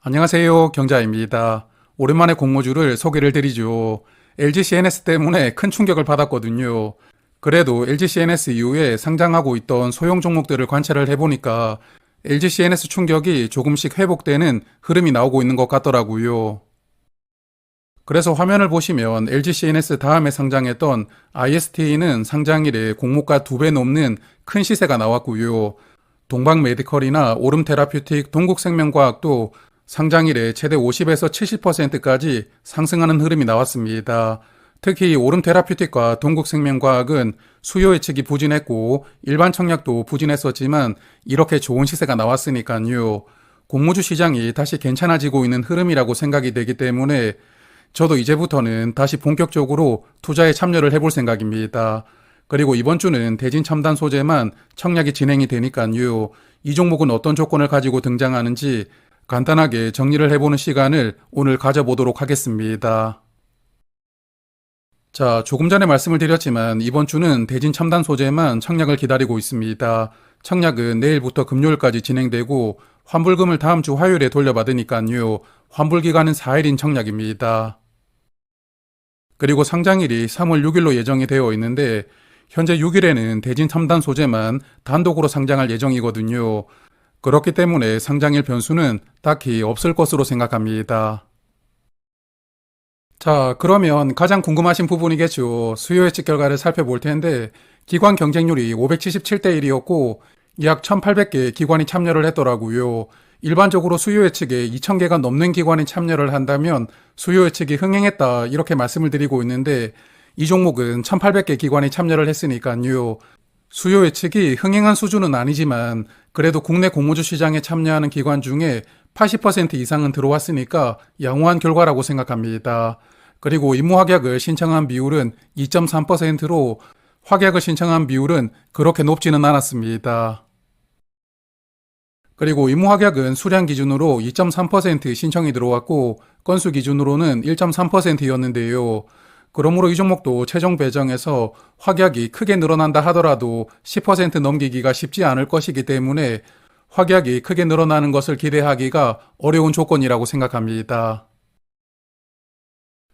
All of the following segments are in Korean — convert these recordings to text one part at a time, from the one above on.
안녕하세요. 경자입니다. 오랜만에 공모주를 소개를 드리죠. LG CNS 때문에 큰 충격을 받았거든요. 그래도 LG CNS 이후에 상장하고 있던 소형 종목들을 관찰을 해보니까 LG CNS 충격이 조금씩 회복되는 흐름이 나오고 있는 것 같더라고요. 그래서 화면을 보시면 LG CNS 다음에 상장했던 IST는 상장일에 공모가 두 배 넘는 큰 시세가 나왔고요. 동방 메디컬이나 오름 테라퓨틱, 동국생명과학도 상장일에 최대 50에서 70%까지 상승하는 흐름이 나왔습니다. 특히 오름 테라퓨틱과 동국생명과학은 수요 예측이 부진했고 일반 청약도 부진했었지만 이렇게 좋은 시세가 나왔으니까요. 공모주 시장이 다시 괜찮아지고 있는 흐름이라고 생각이 되기 때문에 저도 이제부터는 다시 본격적으로 투자에 참여를 해볼 생각입니다. 그리고 이번 주는 대진 첨단 소재만 청약이 진행이 되니까요. 이 종목은 어떤 조건을 가지고 등장하는지 간단하게 정리를 해보는 시간을 오늘 가져보도록 하겠습니다. 자, 조금 전에 말씀을 드렸지만 이번 주는 대진 첨단 소재만 청약을 기다리고 있습니다. 청약은 내일부터 금요일까지 진행되고 환불금을 다음 주 화요일에 돌려받으니까요. 환불 기간은 4일인 청약입니다. 그리고 상장일이 3월 6일로 예정이 되어 있는데 현재 6일에는 대진 첨단 소재만 단독으로 상장할 예정이거든요. 그렇기 때문에 상장일 변수는 딱히 없을 것으로 생각합니다. 자, 그러면 가장 궁금하신 부분이겠죠. 수요 예측 결과를 살펴볼 텐데, 기관 경쟁률이 577대 1이었고, 약 1800개 기관이 참여를 했더라고요. 일반적으로 수요 예측에 2000개가 넘는 기관이 참여를 한다면 수요 예측이 흥행했다 이렇게 말씀을 드리고 있는데 이 종목은 1800개 기관이 참여를 했으니까요. 수요 예측이 흥행한 수준은 아니지만 그래도 국내 공모주 시장에 참여하는 기관 중에 80% 이상은 들어왔으니까 양호한 결과라고 생각합니다. 그리고 임무 확약을 신청한 비율은 2.3%로 확약을 신청한 비율은 그렇게 높지는 않았습니다. 그리고 임무 확약은 수량 기준으로 2.3% 신청이 들어왔고 건수 기준으로는 1.3%였는데요. 그러므로 이 종목도 최종 배정에서 확약이 크게 늘어난다 하더라도 10% 넘기기가 쉽지 않을 것이기 때문에 확약이 크게 늘어나는 것을 기대하기가 어려운 조건이라고 생각합니다.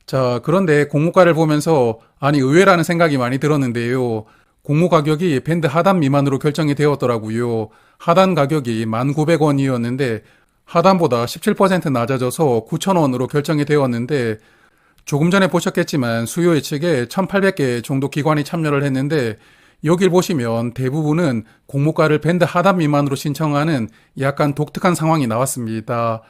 자, 그런데 공모가를 보면서 아니 의외라는 생각이 많이 들었는데요. 공모 가격이 밴드 하단 미만으로 결정이 되었더라고요. 하단 가격이 1,900원이었는데 하단보다 17% 낮아져서 9,000원으로 결정이 되었는데 조금 전에 보셨겠지만 수요 예측에 1,800개 정도 기관이 참여를 했는데 여길 보시면 대부분은 공모가를 밴드 하단 미만으로 신청하는 약간 독특한 상황이 나왔습니다.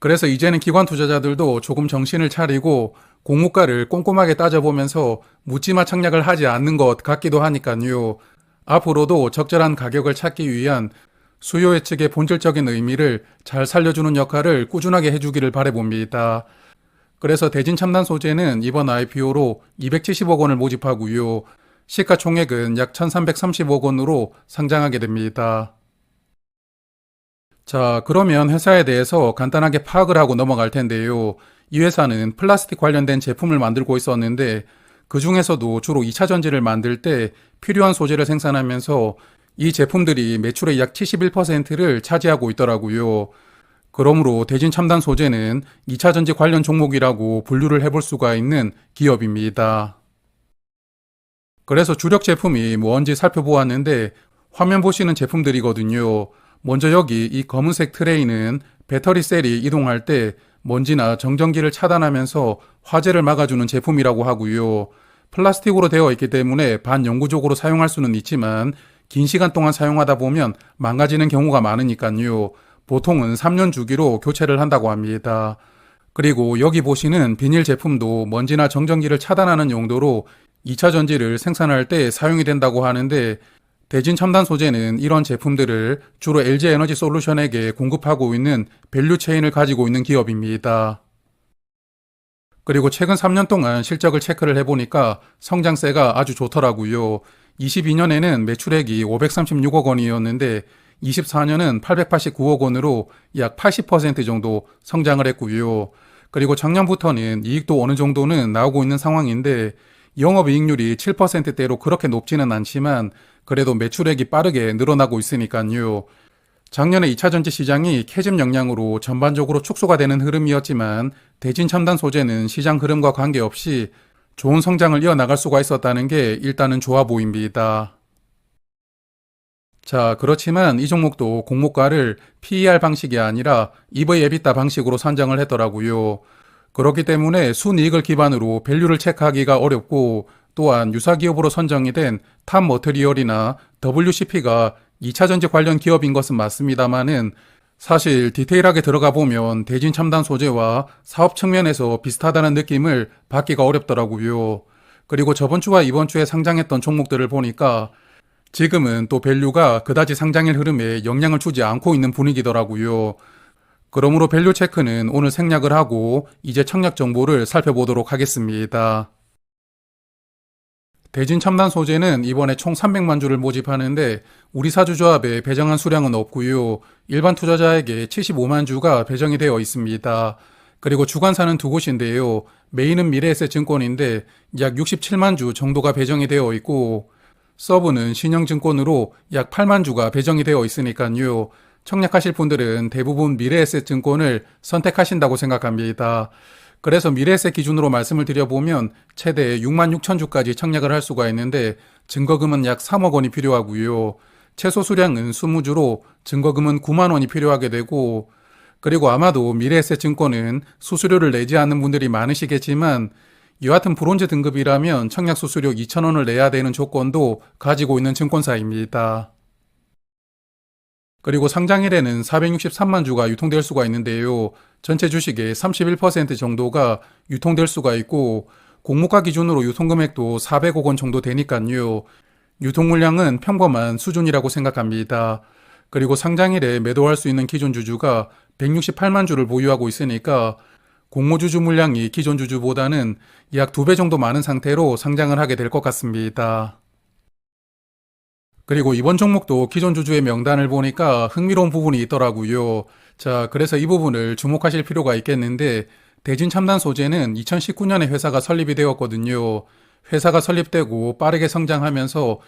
그래서 이제는 기관 투자자들도 조금 정신을 차리고 공모가를 꼼꼼하게 따져보면서 묻지마 청약을 하지 않는 것 같기도 하니까요. 앞으로도 적절한 가격을 찾기 위한 수요 예측의 본질적인 의미를 잘 살려주는 역할을 꾸준하게 해주기를 바래봅니다. 그래서 대진 첨단 소재는 이번 IPO로 270억 원을 모집하고요. 시가총액은 약 1330억 원으로 상장하게 됩니다. 자, 그러면 회사에 대해서 간단하게 파악을 하고 넘어갈 텐데요. 이 회사는 플라스틱 관련된 제품을 만들고 있었는데 그 중에서도 주로 2차 전지를 만들 때 필요한 소재를 생산하면서 이 제품들이 매출의 약 71%를 차지하고 있더라고요. 그러므로 대진 첨단 소재는 2차 전지 관련 종목이라고 분류를 해볼 수가 있는 기업입니다. 그래서 주력 제품이 뭔지 살펴보았는데 화면 보시는 제품들이거든요. 먼저 여기 이 검은색 트레이는 배터리 셀이 이동할 때 먼지나 정전기를 차단하면서 화재를 막아주는 제품이라고 하고요. 플라스틱으로 되어 있기 때문에 반영구적으로 사용할 수는 있지만 긴 시간 동안 사용하다 보면 망가지는 경우가 많으니까요. 보통은 3년 주기로 교체를 한다고 합니다. 그리고 여기 보시는 비닐 제품도 먼지나 정전기를 차단하는 용도로 2차 전지를 생산할 때 사용이 된다고 하는데 대진 첨단 소재는 이런 제품들을 주로 LG 에너지 솔루션에게 공급하고 있는 밸류 체인을 가지고 있는 기업입니다. 그리고 최근 3년 동안 실적을 체크를 해보니까 성장세가 아주 좋더라고요. 22년에는 매출액이 536억 원이었는데 24년은 889억 원으로 약 80% 정도 성장을 했고요. 그리고 작년부터는 이익도 어느 정도는 나오고 있는 상황인데 영업이익률이 7%대로 그렇게 높지는 않지만 그래도 매출액이 빠르게 늘어나고 있으니까요. 작년에 2차 전지 시장이 캐즘 영향으로 전반적으로 축소가 되는 흐름이었지만 대진 첨단 소재는 시장 흐름과 관계없이 좋은 성장을 이어나갈 수가 있었다는 게 일단은 좋아 보입니다. 자, 그렇지만 이 종목도 공모가를 PER 방식이 아니라 EV EBITDA 방식으로 산정을 했더라고요. 그렇기 때문에 순이익을 기반으로 밸류를 체크하기가 어렵고 또한 유사 기업으로 선정이 된 탑 머터리얼이나 WCP가 2차 전지 관련 기업인 것은 맞습니다만은 사실 디테일하게 들어가 보면 대진 첨단 소재와 사업 측면에서 비슷하다는 느낌을 받기가 어렵더라고요. 그리고 저번 주와 이번 주에 상장했던 종목들을 보니까 지금은 또 밸류가 그다지 상장일 흐름에 영향을 주지 않고 있는 분위기더라고요. 그러므로 밸류 체크는 오늘 생략을 하고 이제 청약 정보를 살펴보도록 하겠습니다. 대진 첨단 소재는 이번에 총 300만 주를 모집하는데 우리 사주조합에 배정한 수량은 없고요. 일반 투자자에게 75만 주가 배정이 되어 있습니다. 그리고 주관사는 두 곳인데요. 메인은 미래에셋 증권인데 약 67만 주 정도가 배정이 되어 있고 서브는 신영증권으로 약 8만 주가 배정이 되어 있으니까요. 청약하실 분들은 대부분 미래에셋 증권을 선택하신다고 생각합니다. 그래서 미래에셋 기준으로 말씀을 드려보면 최대 6만 6천 주까지 청약을 할 수가 있는데 증거금은 약 3억 원이 필요하고요. 최소 수량은 20주로 증거금은 9만 원이 필요하게 되고 그리고 아마도 미래에셋 증권은 수수료를 내지 않는 분들이 많으시겠지만 여하튼 브론즈 등급이라면 청약 수수료 2,000원을 내야 되는 조건도 가지고 있는 증권사입니다. 그리고 상장일에는 463만 주가 유통될 수가 있는데요. 전체 주식의 31% 정도가 유통될 수가 있고 공모가 기준으로 유통금액도 400억 원 정도 되니까요. 유통 물량은 평범한 수준이라고 생각합니다. 그리고 상장일에 매도할 수 있는 기존 주주가 168만 주를 보유하고 있으니까 공모주주 물량이 기존 주주보다는 약두배 정도 많은 상태로 상장을 하게 될 것 같습니다. 그리고 이번 종목도 기존 주주의 명단을 보니까 흥미로운 부분이 있더라고요. 자, 그래서 이 부분을 주목하실 필요가 있겠는데, 대진 첨단 소재는 2019년에 회사가 설립이 되었거든요. 회사가 설립되고 빠르게 성장하면서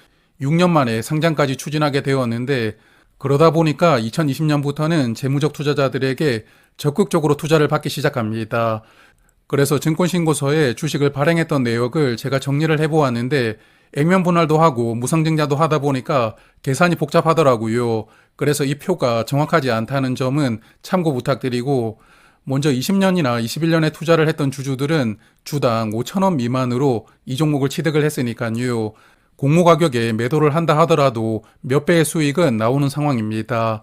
6년 만에 상장까지 추진하게 되었는데, 그러다 보니까 2020년부터는 재무적 투자자들에게 적극적으로 투자를 받기 시작합니다. 그래서 증권신고서에 주식을 발행했던 내역을 제가 정리를 해보았는데 액면 분할도 하고 무상증자도 하다 보니까 계산이 복잡하더라고요. 그래서 이 표가 정확하지 않다는 점은 참고 부탁드리고 먼저 20년이나 21년에 투자를 했던 주주들은 주당 5천원 미만으로 이 종목을 취득을 했으니까요. 공모 가격에 매도를 한다 하더라도 몇 배의 수익은 나오는 상황입니다.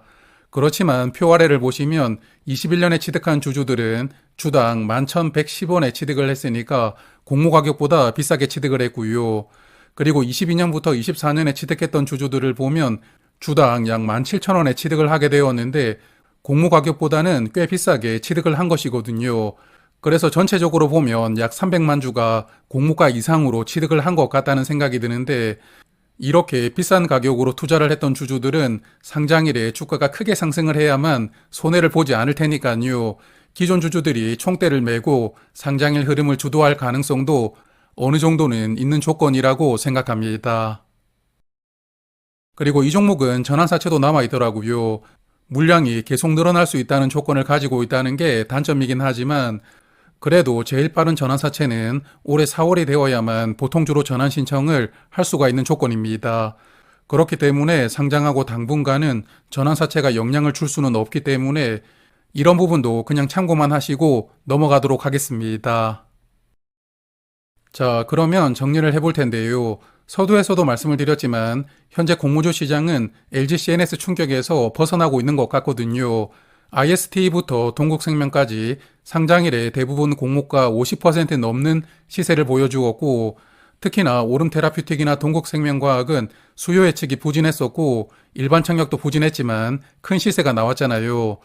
그렇지만 표 아래를 보시면 21년에 취득한 주주들은 주당 11,110원에 취득을 했으니까 공모 가격보다 비싸게 취득을 했고요. 그리고 22년부터 24년에 취득했던 주주들을 보면 주당 약 17,000원에 취득을 하게 되었는데 공모 가격보다는 꽤 비싸게 취득을 한 것이거든요. 그래서 전체적으로 보면 약 300만 주가 공모가 이상으로 취득을 한 것 같다는 생각이 드는데 이렇게 비싼 가격으로 투자를 했던 주주들은 상장일에 주가가 크게 상승을 해야만 손해를 보지 않을 테니까요. 기존 주주들이 총대를 메고 상장일 흐름을 주도할 가능성도 어느 정도는 있는 조건이라고 생각합니다. 그리고 이 종목은 전환사채도 남아 있더라고요. 물량이 계속 늘어날 수 있다는 조건을 가지고 있다는 게 단점이긴 하지만 그래도 제일 빠른 전환사채는 올해 4월이 되어야만 보통주로 전환 신청을 할 수가 있는 조건입니다. 그렇기 때문에 상장하고 당분간은 전환사채가 영향을 줄 수는 없기 때문에 이런 부분도 그냥 참고만 하시고 넘어가도록 하겠습니다. 자, 그러면 정리를 해볼 텐데요. 서두에서도 말씀을 드렸지만 현재 공모주 시장은 LG CNS 충격에서 벗어나고 있는 것 같거든요. IST부터 동국생명까지 상장일에 대부분 공모가 50% 넘는 시세를 보여주었고 특히나 오름테라퓨틱이나 동국생명과학은 수요 예측이 부진했었고 일반 청약도 부진했지만 큰 시세가 나왔잖아요.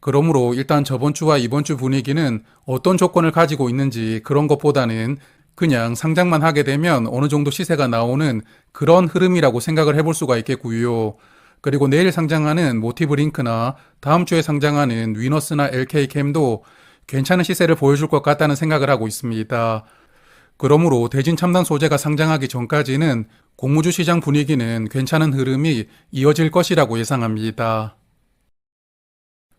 그러므로 일단 저번 주와 이번 주 분위기는 어떤 조건을 가지고 있는지 그런 것보다는 그냥 상장만 하게 되면 어느 정도 시세가 나오는 그런 흐름이라고 생각을 해볼 수가 있겠고요. 그리고 내일 상장하는 모티브 링크나 다음 주에 상장하는 위너스나 LK캠도 괜찮은 시세를 보여줄 것 같다는 생각을 하고 있습니다. 그러므로 대진 첨단 소재가 상장하기 전까지는 공무주 시장 분위기는 괜찮은 흐름이 이어질 것이라고 예상합니다.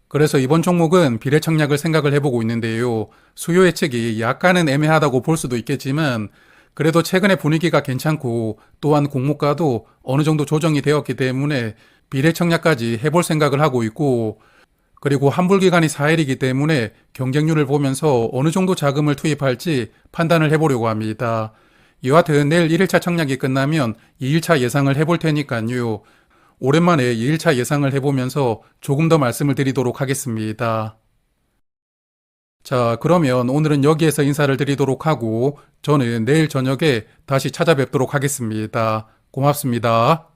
그래서 이번 종목은 비례 청약을 생각을 해보고 있는데요. 수요 예측이 약간은 애매하다고 볼 수도 있겠지만 그래도 최근에 분위기가 괜찮고 또한 공모가도 어느 정도 조정이 되었기 때문에 비례청약까지 해볼 생각을 하고 있고 그리고 환불 기간이 4일이기 때문에 경쟁률을 보면서 어느 정도 자금을 투입할지 판단을 해보려고 합니다. 여하튼 내일 1일차 청약이 끝나면 2일차 예상을 해볼 테니까요. 오랜만에 2일차 예상을 해보면서 조금 더 말씀을 드리도록 하겠습니다. 자, 그러면 오늘은 여기에서 인사를 드리도록 하고 저는 내일 저녁에 다시 찾아뵙도록 하겠습니다. 고맙습니다.